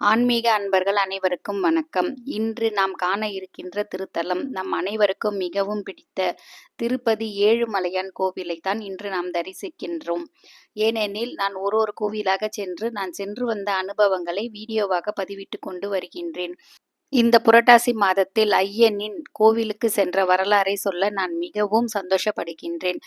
ஆன்மீக அன்பர்கள் அனைவருக்கும் வணக்கம். இன்று நாம் காண இருக்கின்ற திருத்தலம் நம் அனைவருக்கும் மிகவும் பிடித்த திருப்பதி ஏழுமலையான் கோவிலை தான் இன்று நாம் தரிசிக்கின்றோம். ஏனெனில் நான் ஒரு ஒரு கோவிலாக சென்று நான் சென்று வந்த அனுபவங்களை வீடியோவாக பதிவிட்டு கொண்டு வருகின்றேன். இந்த புரட்டாசி மாதத்தில் ஐயனின் கோவிலுக்கு சென்ற வரலாறை சொல்ல நான் மிகவும் சந்தோஷப்படுகின்றேன்.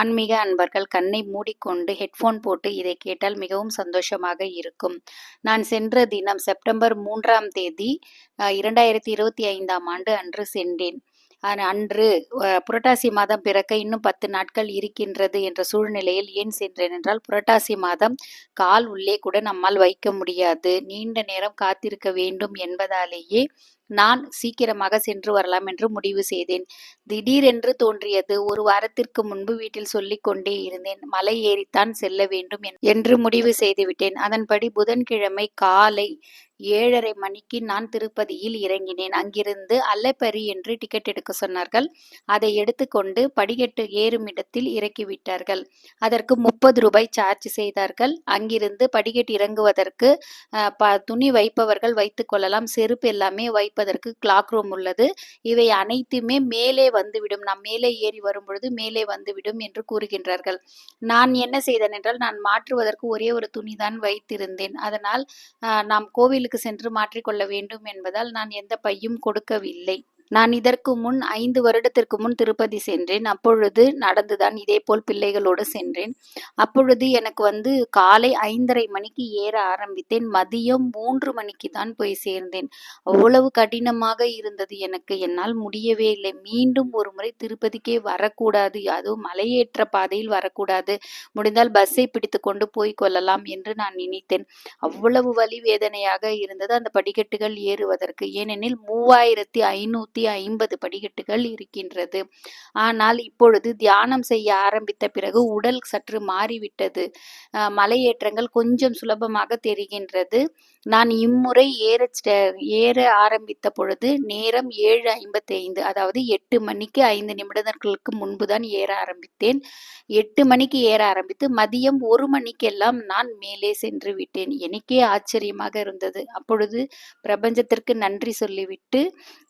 ஆன்மீக அன்பர்கள் கண்ணை மூடிக்கொண்டு ஹெட்ஃபோன் போட்டு இதை கேட்டால் மிகவும் சந்தோஷமாக இருக்கும். நான் சென்ற தினம் செப்டம்பர் மூன்றாம் தேதி இரண்டாயிரத்தி இருபத்தி ஐந்தாம் ஆண்டு அன்று சென்றேன். அன்று புரட்டாசி மாதம் பிறக்க இன்னும் பத்து நாட்கள் இருக்கின்றது என்ற சூழ்நிலையில் ஏன் சென்றேன் என்றால் புரட்டாசி மாதம் கால் உள்ளே கூட நம்மால் வைக்க முடியாது. நீண்ட நேரம் காத்திருக்க வேண்டும் என்பதாலேயே நான் சீக்கிரமாக சென்று வரலாம் என்று முடிவு செய்தேன். திடீரென்று தோன்றியது. ஒரு வாரத்திற்கு முன்பு வீட்டில் சொல்லிக் கொண்டே இருந்தேன் மலை ஏறித்தான் செல்ல வேண்டும் என்- என்று முடிவு செய்துவிட்டேன். அதன்படி புதன்கிழமை காலை ஏழரை மணிக்கு நான் திருப்பதியில் இறங்கினேன். அங்கிருந்து அல்லப்பரி என்று டிக்கெட் எடுக்க சொன்னார்கள். அதை எடுத்துக்கொண்டு படிக்கட்டு ஏறும் இடத்தில் இறக்கிவிட்டார்கள் அதற்கு முப்பது ரூபாய் சார்ஜ் செய்தார்கள். அங்கிருந்து படிக்கட்டு இறங்குவதற்கு ப- துணி வைப்பவர்கள் வைத்துக்கொள்ளலாம் செருப்பு எல்லாமே வைப்பதற்கு கிளாக் ரூம் உள்ளது. இவை அனைத்துமே மேலே வந்துவிடும். நாம் மேலே ஏறி வரும்பொழுது மேலே வந்துவிடும் என்று கூறுகின்றார்கள். நான் என்ன செய்தேன் என்றால் நான் மாற்றுவதற்கு ஒரே ஒரு துணி தான் வைத்திருந்தேன். அதனால் நாம் கோவில் கோவிலுக்கு சென்று மாற்றிக்கொள்ள வேண்டும் என்பதால் நான் எந்த பையும் கொடுக்கவில்லை. நான் இதற்கு முன் ஐந்து வருடத்திற்கு முன் திருப்பதி சென்றேன். அப்பொழுது நடந்துதான் இதேபோல் பிள்ளைகளோடு சென்றேன். அப்பொழுது எனக்கு வந்து காலை ஐந்தரை மணிக்கு ஏற ஆரம்பித்தேன். மதியம் மூன்று மணிக்கு தான் போய் சேர்ந்தேன். அவ்வளவு கடினமாக இருந்தது எனக்கு. என்னால் முடியவே இல்லை. மீண்டும் ஒரு முறை திருப்பதிக்கே வரக்கூடாது. அதுவும் மலையேற்ற பாதையில் வரக்கூடாது. முடிந்தால் பஸ்ஸை பிடித்து கொண்டு போய் கொள்ளலாம் என்று நான் நினைத்தேன். அவ்வளவு வலி வேதனையாக இருந்தது அந்த படிக்கட்டுகள் ஏறுவதற்கு. ஏனெனில் மூவாயிரத்தி ஐநூத்தி ஐம்பது படிக்கட்டுகள் இருக்கின்றது. ஆனால் இப்பொழுது தியானம் செய்ய ஆரம்பித்த பிறகு உடல் சற்று மாறிவிட்டது. மலையேற்றங்கள் கொஞ்சம் சுலபமாக தெரிகின்றது. நான் இம்முறை ஏற ஏற ஆரம்பித்த பொழுது நேரம் ஏழு ஐம்பத்தி ஐந்து அதாவது எட்டு மணிக்கு ஐந்து நிமிடங்களுக்கு முன்புதான் ஏற ஆரம்பித்தேன். எட்டு மணிக்கு ஏற ஆரம்பித்து மதியம் ஒரு மணிக்கெல்லாம் நான் மேலே சென்று விட்டேன். எனக்கே ஆச்சரியமாக இருந்தது. அப்பொழுது பிரபஞ்சத்திற்கு நன்றி சொல்லிவிட்டு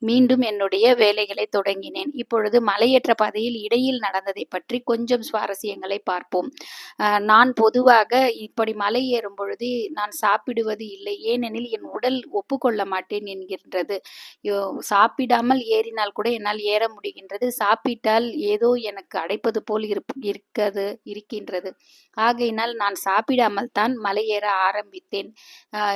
மீண்டும் என்னுடைய வேலைகளை தொடங்கினேன். இப்பொழுது மலையேற்ற பாதையில் இடையில் நடந்ததை பற்றி கொஞ்சம் சுவாரஸ்யங்களை பார்ப்போம். நான் பொதுவாக இப்படி மலை ஏறும் பொழுது நான் சாப்பிடுவது இல்லை. ஏனெனில் என் உடல் ஒப்புக்கொள்ள மாட்டேன் என்கின்றது. சாப்பிடாமல் ஏறினால் கூட என்னால் ஏற முடிகின்றது. சாப்பிட்டால் ஏதோ எனக்கு அடைப்பது போல் இருப்- இருக்கிறது இருக்கின்றது. ஆகையினால் நான் சாப்பிடாமல் தான் மலை ஏற ஆரம்பித்தேன்.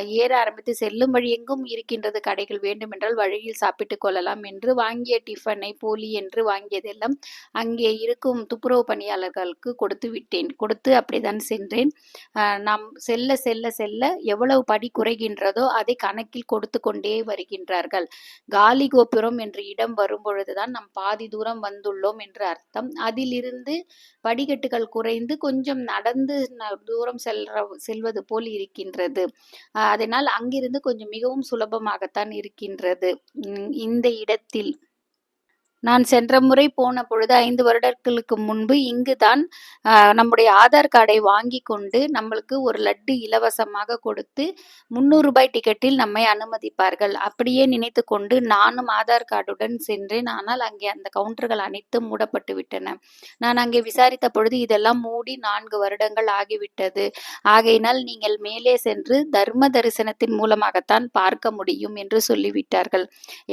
ஏற ஆரம்பித்து செல்லும் வழி எங்கும் இருக்கின்றது. கடைகள் வேண்டுமென்றால் வழியில் சாப்பிட்டுக் கொள்ளலாம் என்று வாங்கிய டிஃபனை போலி என்று வாங்கியதெல்லாம் அங்கே இருக்கும் துப்புரவு பணியாளர்களுக்கு கொடுத்து விட்டேன். கொடுத்து அப்படிதான் சென்றேன். நாம் செல்ல செல்ல செல்ல எவ்வளவு படி குறைகின்றதோ அதை கணக்கில் கொடுத்து கொண்டே வருகின்றார்கள். காலி கோபுரம் என்ற இடம் வரும்பொழுதுதான் நாம் பாதி தூரம் வந்துள்ளோம் என்று அர்த்தம். அதிலிருந்து படிக்கட்டுகள் குறைந்து கொஞ்சம் நடந்து தூரம் செல்ற செல்வது போல் இருக்கின்றது. அதனால் அங்கிருந்து கொஞ்சம் மிகவும் சுலபமாகத்தான் இருக்கின்றது. இந்த இந்த இடத்தில் நான் சென்ற முறை போன பொழுது ஐந்து வருடங்களுக்கு முன்பு இங்கு தான் நம்முடைய ஆதார் கார்டை வாங்கி கொண்டு நம்மளுக்கு ஒரு லட்டு இலவசமாக கொடுத்து முந்நூறு ரூபாய் டிக்கெட்டில் நம்மை அனுமதிப்பார்கள். அப்படியே நினைத்து கொண்டு நானும் ஆதார் கார்டுடன் சென்றேன். ஆனால் அங்கே அந்த கவுண்டர்கள் அனைத்தும் மூடப்பட்டு விட்டன. நான் அங்கே விசாரித்த பொழுது இதெல்லாம் மூடி நான்கு வருடங்கள் ஆகிவிட்டது. ஆகையினால் நீங்கள் மேலே சென்று தர்ம தரிசனத்தின் மூலமாகத்தான் பார்க்க முடியும் என்று சொல்லிவிட்டார்கள்.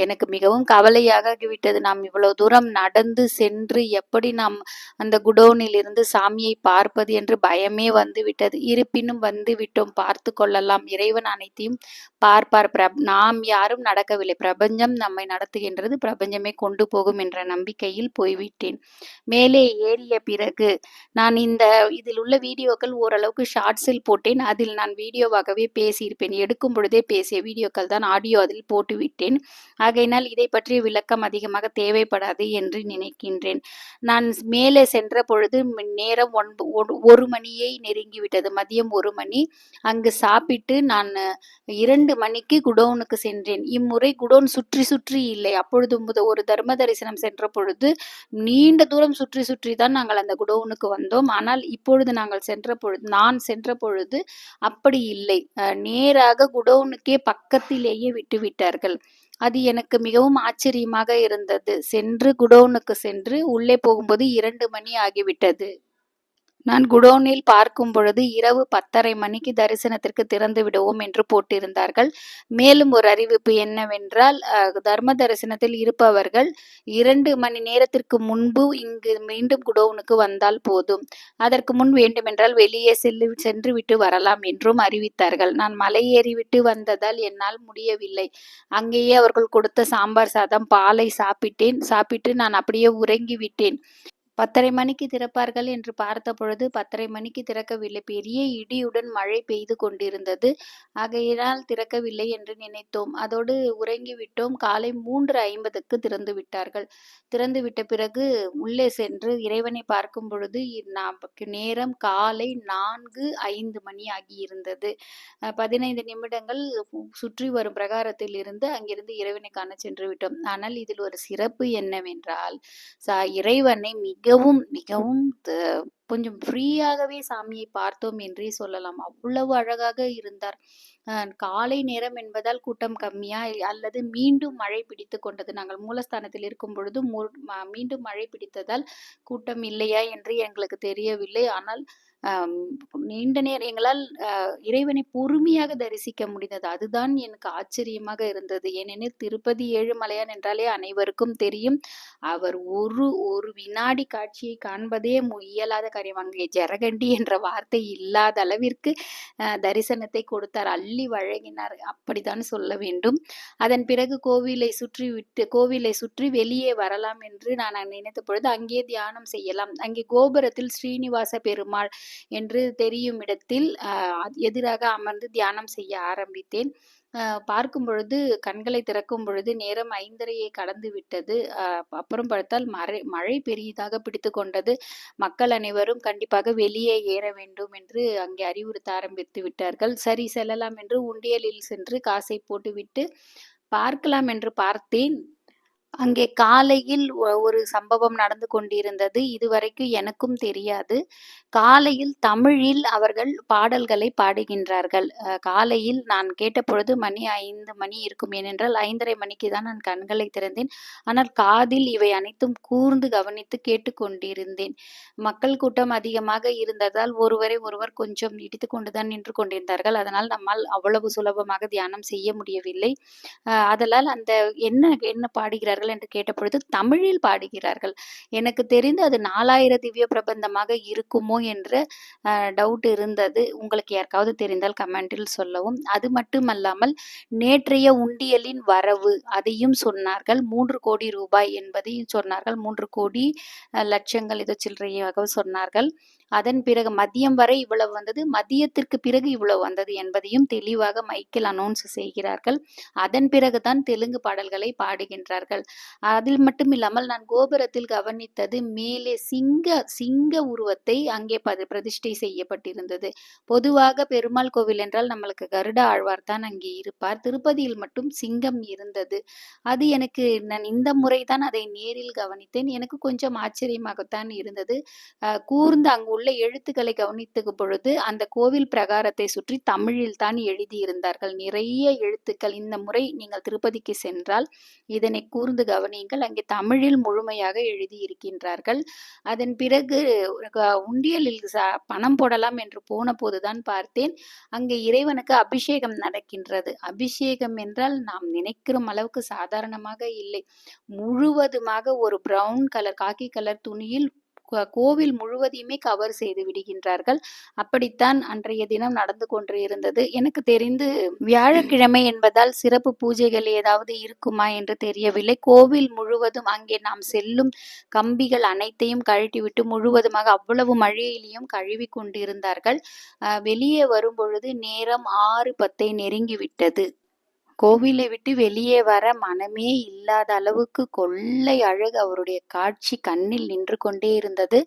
எனக்கு மிகவும் கவலையாக விட்டது நாம் இவ்வளவு தூரம் நடந்து சென்று எப்படி நாம் அந்த குடோனில் இருந்து சாமியை பார்ப்பது என்று பயமே வந்து விட்டது. இருப்பினும் வந்து விட்டோம். பார்த்து கொள்ளலாம். இறைவன் அனைத்தையும் பார்ப்பார். பிரப் நாம் யாரும் நடக்கவில்லை. பிரபஞ்சம் நம்மை நடத்துகின்றது. பிரபஞ்சமே கொண்டு போகும் என்ற நம்பிக்கையில் போய்விட்டேன். மேலே ஏறிய பிறகு நான் இந்த இதில் உள்ள வீடியோக்கள் ஓரளவுக்கு ஷார்ட்ஸில் போட்டேன். அதில் நான் வீடியோவாகவே பேசியிருப்பேன். எடுக்கும் பொழுதே பேசிய வீடியோக்கள் தான் ஆடியோ அதில் போட்டுவிட்டேன். ஆகையினால் இதை பற்றிய விளக்கம் அதிகமாக தேவை தேவைப்படாது என்று நினைக்கின்றேன். நான் மேலே சென்ற பொழுது நேரம் ஒன்ப ஒரு- ஒரு மணியை நெருங்கிவிட்டது. மதியம் ஒரு மணி. அங்கு சாப்பிட்டு நான் இரண்டு மணிக்கு குடோனுக்கு சென்றேன். இம்முறை குடோன் சுற்றி சுற்றி இல்லை. அப்பொழுது முத ஒரு தர்ம தரிசனம் சென்ற பொழுது நீண்ட தூரம் சுற்றி சுற்றி தான் நாங்கள் அந்த குடோனுக்கு வந்தோம். ஆனால் இப்பொழுது நாங்கள் சென்ற பொழுது நான் சென்ற பொழுது அப்படி இல்லை. அஹ், நேராக குடோனுக்கே பக்கத்திலேயே விட்டு விட்டார்கள் அது எனக்கு மிகவும் ஆச்சரியமாக இருந்தது. சென்று குடோனுக்கு சென்று உள்ளே போகும்போது இரண்டு மணி ஆகிவிட்டது. நான் குடோனில் பார்க்கும் பொழுது இரவு பத்தரை மணிக்கு தரிசனத்திற்கு திறந்து விடுவோம் என்று போட்டிருந்தார்கள். மேலும் ஒரு அறிவிப்பு என்னவென்றால் தர்ம தரிசனத்தில் இருப்பவர்கள் இரண்டு மணி நேரத்திற்கு முன்பு இங்கு மீண்டும் குடோனுக்கு வந்தால் போதும். அதற்கு முன் வேண்டுமென்றால் வெளியே செல்லு சென்று விட்டு வரலாம் என்றும் அறிவித்தார்கள். நான் மலை ஏறிவிட்டு வந்ததால் என்னால் முடியவில்லை. அங்கேயே அவர்கள் கொடுத்த சாம்பார் சாதம் பாலை சாப்பிட்டேன். சாப்பிட்டு நான் அப்படியே உறங்கி விட்டேன் பத்தரை மணிக்கு திறப்பார்கள் என்று பார்த்த பொழுது பத்தரை மணிக்கு திறக்கவில்லை. பெரிய இடியுடன் மழை பெய்து கொண்டிருந்தது. ஆகையினால் திறக்கவில்லை என்று நினைத்தோம். அதோடு உறங்கிவிட்டோம். காலை மூன்று ஐம்பதுக்கு திறந்து விட்டார்கள். திறந்து விட்ட பிறகு உள்ளே சென்று இறைவனை பார்க்கும் பொழுது நமக்கு நேரம் காலை நான்கு ஐந்து மணி ஆகியிருந்தது. பதினைந்து நிமிடங்கள் சுற்றி வரும் பிரகாரத்தில் இருந்து அங்கிருந்து இறைவனை காண சென்று விட்டோம். ஆனால் இதில் ஒரு சிறப்பு என்னவென்றால் சா இறைவனை மிகவும் மிகவும் த- கொஞ்சம் ஃப்ரீயாகவே சாமியை பார்த்தோம் என்றே சொல்லலாம். அவ்வளவு அழகாக இருந்தார். காலை நேரம் என்பதால் கூட்டம் கம்மியா அல்லது மீண்டும் மழை பிடித்து கொண்டது. நாங்கள் மூலஸ்தானத்தில் இருக்கும் பொழுது ம- மீண்டும் மழை பிடித்ததால் கூட்டம் இல்லையா என்று எங்களுக்கு தெரியவில்லை. ஆனால் நீண்ட நேரம் எங்களால் இறைவனை பொறுமையாக தரிசிக்க முடிந்தது. அதுதான் எனக்கு ஆச்சரியமாக இருந்தது. ஏனெனில் திருப்பதி ஏழுமலையான் என்றாலே அனைவருக்கும் தெரியும். அவர் ஒரு ஒரு வினாடி காட்சியை காண்பதே இயலாத காரியம். அங்கே ஜரகண்டி என்ற வார்த்தை இல்லாத அளவிற்கு தரிசனத்தை கொடுத்தார். அள்ளி வழங்கினார். அப்படித்தான் சொல்ல வேண்டும். அதன் பிறகு கோவிலை சுற்றி விட்டு கோவிலை சுற்றி வெளியே வரலாம் என்று நான் நினைத்த பொழுது அங்கே தியானம் செய்யலாம். அங்கே கோபுரத்தில் ஸ்ரீனிவாச பெருமாள் என்று தெரியும் இடத்தில் அஹ், எதிராக அமர்ந்து தியானம் செய்ய ஆரம்பித்தேன். பார்க்கும் பொழுது கண்களை திறக்கும் பொழுது நேரம் ஐந்தரையை கடந்து விட்டது. அஹ், அப்புறம் பார்த்தால் மழை மழை பெரியதாக பிடித்து கொண்டது. மக்கள் அனைவரும் கண்டிப்பாக வெளியே ஏற வேண்டும் என்று அங்கே அறிவுறுத்த ஆரம்பித்து விட்டார்கள். சரி செல்லலாம் என்று உண்டியலில் சென்று காசை போட்டுவிட்டு பார்க்கலாம் என்று பார்த்தேன். அங்கே காலையில் ஒ- ஒரு சம்பவம் நடந்து கொண்டிருந்தது. இதுவரைக்கும் எனக்கும் தெரியாது. காலையில் தமிழில் அவர்கள் பாடல்களை பாடுகின்றார்கள். காலையில் நான் கேட்டபொழுது மணி ஐந்து மணி இருக்கும் ஏனென்றால் ஐந்தரை மணிக்கு தான் நான் கண்களை திறந்தேன். ஆனால் காதில் இவை அனைத்தும் கூர்ந்து கவனித்து கேட்டுக்கொண்டிருந்தேன். மக்கள் கூட்டம் அதிகமாக இருந்ததால் ஒருவரை ஒருவர் கொஞ்சம் இடித்து கொண்டுதான் நின்று கொண்டிருந்தார்கள். அதனால் நம்மால் அவ்வளவு சுலபமாக தியானம் செய்ய முடியவில்லை. அதனால் அந்த என்ன என்ன பாடுகிறார்கள் என்று கேட்டபொழுது தமிழில் பாடுகிறார்கள். எனக்கு தெரிந்து அது நாலாயிர திவ்ய பிரபந்தமாக இருக்குமோ என்ற டவுட் இருந்தது. உங்களுக்கு யாருக்காவது தெரிந்தால் கமெண்டில் சொல்லவும். அது மட்டுமல்லாமல் நேற்றைய உண்டியலின் வரவு அதையும் சொன்னார்கள். மூன்று கோடி ரூபாய் என்பதையும் சொன்னார்கள். மூன்று கோடி லட்சங்கள் ஏதோ சில்லறையாக சொன்னார்கள். அதன் பிறகு மதியம் வரை இவ்வளவு வந்தது. மதியத்திற்கு பிறகு இவ்வளவு வந்தது என்பதையும் தெளிவாக மைக்கில் அனௌன்ஸ் செய்கிறார்கள். அதன் பிறகுதான் தெலுங்கு பாடல்களை பாடுகின்றார்கள். அதில் மட்டும் இல்லாமல் நான் கோபுரத்தில் கவனித்தது மேலே சிங்க சிங்க உருவத்தை அங்கே பதி பிரதிஷ்டை செய்யப்பட்டிருந்தது. பொதுவாக பெருமாள் கோவில் என்றால் நம்மளுக்கு கருட ஆழ்வார் தான் அங்கே இருப்பார். திருப்பதியில் மட்டும் சிங்கம் இருந்தது. அது எனக்கு நான் இந்த முறை தான் அதை நேரில் கவனித்தேன். எனக்கு கொஞ்சம் ஆச்சரியமாகத்தான் இருந்தது. கூர்ந்து அங்கு உள்ள எழுத்துக்களை கவனித்த பொழுது அந்த கோவில் பிரகாரத்தை சுற்றி தமிழில் தான் எழுதியிருந்தார்கள். நிறைய எழுத்துக்கள் இந்த முறை நீங்கள் திருப்பதிக்கு சென்றால் இதனை கூர்ந்து கவனியுங்கள். அங்கே தமிழில் முழுமையாக எழுதியிருக்கின்றார்கள். அதன் பிறகு உண்டியலில் பணம் போடலாம் என்று போன போதுதான் பார்த்தேன். அங்கே இறைவனுக்கு அபிஷேகம் நடக்கின்றது. அபிஷேகம் என்றால் நாம் நினைக்கிற அளவுக்கு சாதாரணமாக இல்லை. முழுவதுமாக ஒரு பிரவுன் கலர் காக்கி கலர் துணியில் கோவில் முழுவதையுமே கவர் செய்து விடுகின்றார்கள். அப்படித்தான் அன்றைய தினம் நடந்து கொண்டு இருந்தது. எனக்கு தெரிந்து வியாழக்கிழமை என்பதால் சிறப்பு பூஜைகள் ஏதாவது இருக்குமா என்று தெரியவில்லை. கோவில் முழுவதும் அங்கே நாம் செல்லும் கம்பிகள் அனைத்தையும் கழட்டிவிட்டு முழுவதுமாக அவ்வளவு மழையிலையும் கழுவி கொண்டிருந்தார்கள். வெளியே வரும் பொழுது நேரம் ஆறு பத்தை நெருங்கி விட்டது கோவிலை விட்டு வெளியே வர மனமே இல்லாத அளவுக்கு கொள்ளை அழகு அவருடைய காட்சி கண்ணில் நின்று கொண்டே இருந்தது.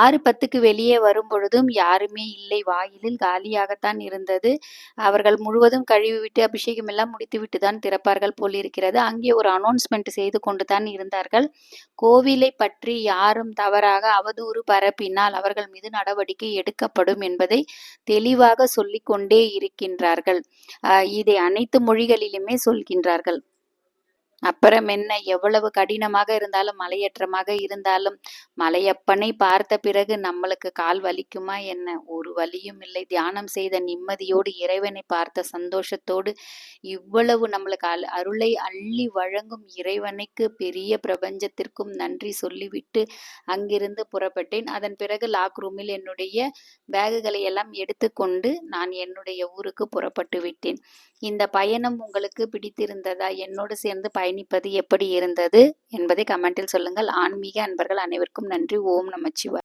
ஆறு பத்துக்கு வெளியே வரும் பொழுதும் யாருமே இல்லை. வாயிலில் காலியாகத்தான் இருந்தது. அவர்கள் முழுவதும் கழுவி விட்டு அபிஷேகம் எல்லாம் முடித்துவிட்டு தான் திறப்பார்கள் போலிருக்கிறது அங்கே ஒரு அனௌன்ஸ்மெண்ட் செய்து கொண்டு தான் இருந்தார்கள். கோவிலை பற்றி யாரும் தவறாக அவதூறு பரப்பினால் அவர்கள் மீது நடவடிக்கை எடுக்கப்படும் என்பதை தெளிவாக சொல்லிக்கொண்டே இருக்கின்றார்கள். இதை அனைத்து மொழிகளிலுமே சொல்கின்றார்கள். அப்புறம் என்ன? எவ்வளவு கடினமாக இருந்தாலும் மலையேற்றமாக இருந்தாலும் மலையப்பனை பார்த்த பிறகு நம்மளுக்கு கால் வலிக்குமா என்ன? ஒரு வலியும் இல்லை. தியானம் செய்த நிம்மதியோடு இறைவனை பார்த்த சந்தோஷத்தோடு இவ்வளவு நம்மளுக்கு அருளை அள்ளி வழங்கும் இறைவனுக்கு பெரிய பிரபஞ்சத்திற்கும் நன்றி சொல்லிவிட்டு அங்கிருந்து புறப்பட்டேன். அதன் பிறகு லாக் ரூமில் என்னுடைய பேகுகளை எல்லாம் எடுத்துக்கொண்டு நான் என்னுடைய ஊருக்கு புறப்பட்டு விட்டேன். இந்த பயணம் உங்களுக்கு பிடித்திருந்ததா? என்னோடு சேர்ந்து பயணிப்பது எப்படி இருந்தது என்பதை கமெண்டில் சொல்லுங்கள். ஆன்மீக அன்பர்கள் அனைவருக்கும் நன்றி. ஓம் நமச்சிவாய்